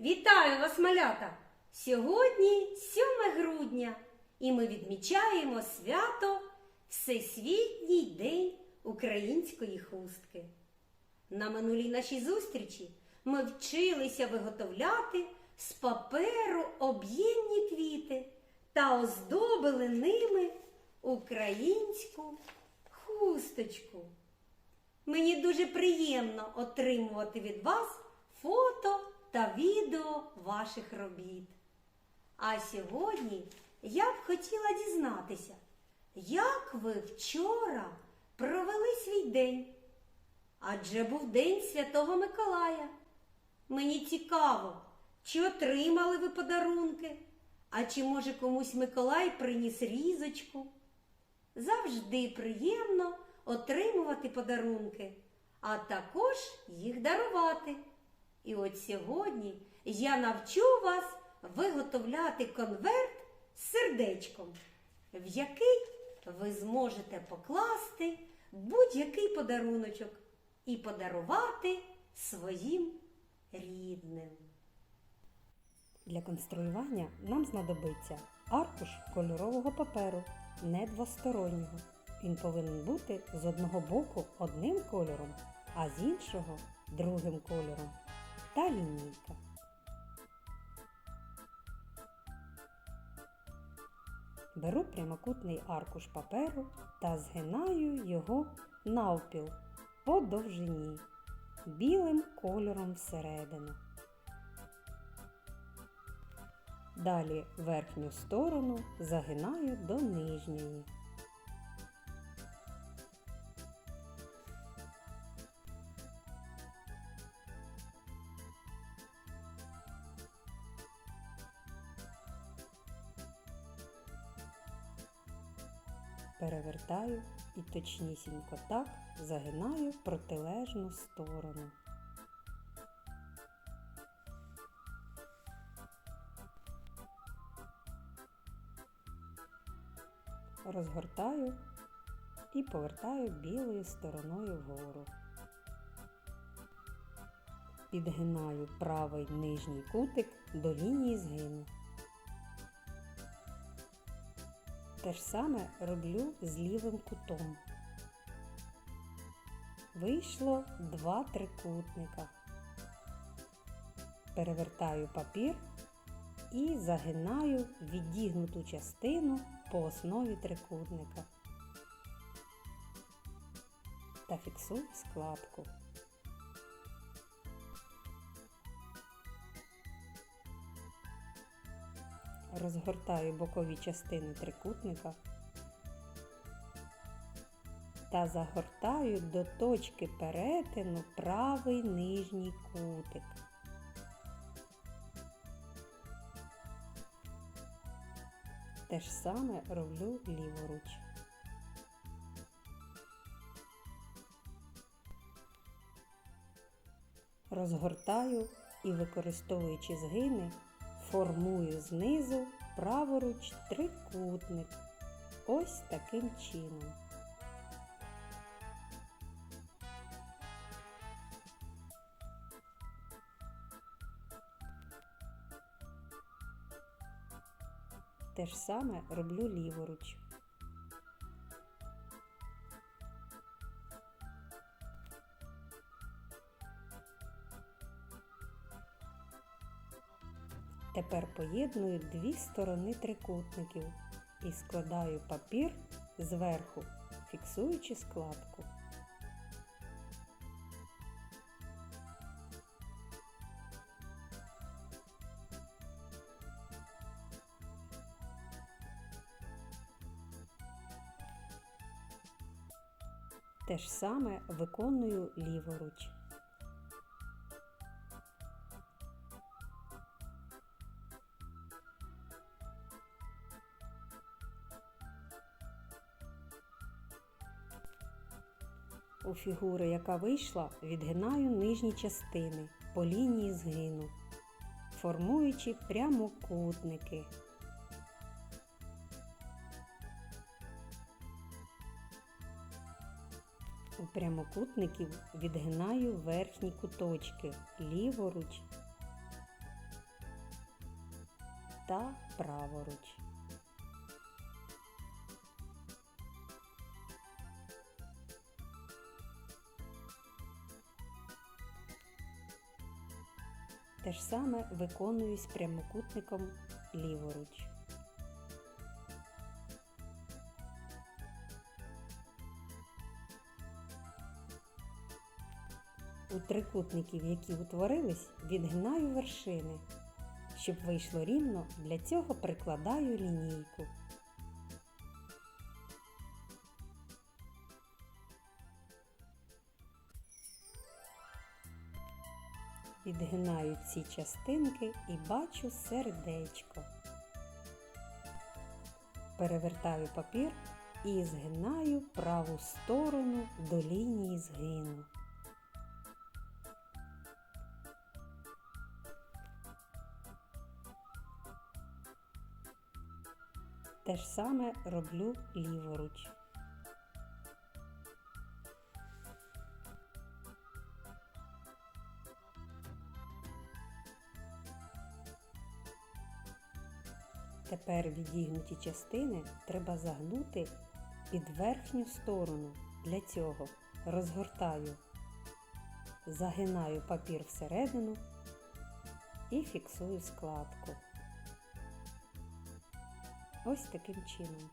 Вітаю вас, малята! Сьогодні 7 грудня, і ми відмічаємо свято Всесвітній день української хустки. На минулій нашій зустрічі ми вчилися виготовляти з паперу об'ємні квіти та оздобили ними українську хусточку. Мені дуже приємно отримувати від вас фото та відео ваших робіт. А сьогодні я б хотіла дізнатися, як ви вчора провели свій день. Адже був День Святого Миколая. Мені цікаво, чи отримали ви подарунки, а чи може комусь Миколай приніс різочку. Завжди приємно отримувати подарунки, а також їх дарувати. І от сьогодні я навчу вас виготовляти конверт з сердечком, в який ви зможете покласти будь-який подаруночок і подарувати своїм рідним. Для конструювання нам знадобиться аркуш кольорового паперу, не двостороннього. Він повинен бути з одного боку одним кольором, а з іншого другим кольором. Та лінійка. Беру прямокутний аркуш паперу та згинаю його навпіл по довжині білим кольором всередину. Далі верхню сторону загинаю до нижньої. Перевертаю і точнісінько так загинаю в протилежну сторону. розгортаю і повертаю білою стороною вгору. Підгинаю правий нижній кутик до лінії згину. Те ж саме роблю з лівим кутом. Вийшло два трикутника. Перевертаю папір і загинаю відігнуту частину по основі трикутника та фіксую складку. Розгортаю бокові частини трикутника та загортаю до точки перетину правий нижній кутик. Те ж саме роблю ліворуч. Розгортаю і, використовуючи згини, формую знизу праворуч трикутник. Ось таким чином. Те ж саме роблю ліворуч. Тепер поєдную дві сторони трикутників і складаю папір зверху, фіксуючи складку. Те ж саме виконую ліворуч. У фігури, яка вийшла, відгинаю нижні частини по лінії згину, формуючи прямокутники. У прямокутників відгинаю верхні куточки ліворуч та праворуч. Те ж саме виконую з прямокутником ліворуч. У трикутників, які утворились, відгинаю вершини. Щоб вийшло рівно, для цього прикладаю лінійку. Відгинаю ці частинки і бачу сердечко. Перевертаю папір і згинаю праву сторону до лінії згину. Те ж саме роблю ліворуч. Тепер відігнуті частини треба загнути під верхню сторону. Для цього розгортаю, загинаю папір всередину і фіксую складку. Ось таким чином.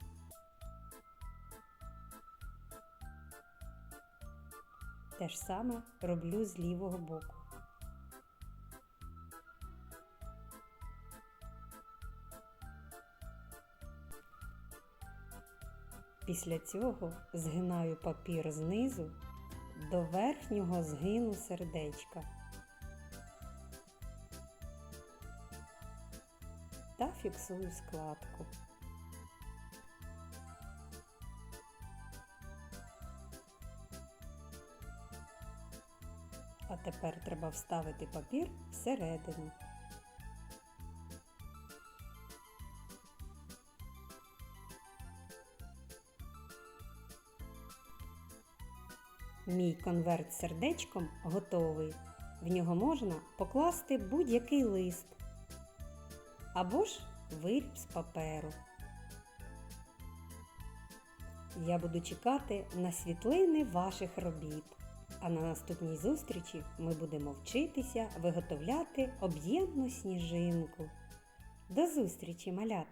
Те ж саме роблю з лівого боку. Після цього згинаю папір знизу до верхнього згину сердечка та фіксую складку. А тепер треба вставити папір всередину. Мій конверт з сердечком готовий. В нього можна покласти будь-який лист або ж виріб з паперу. Я буду чекати на світлини ваших робіт. А на наступній зустрічі ми будемо вчитися виготовляти об'ємну сніжинку. До зустрічі, малята!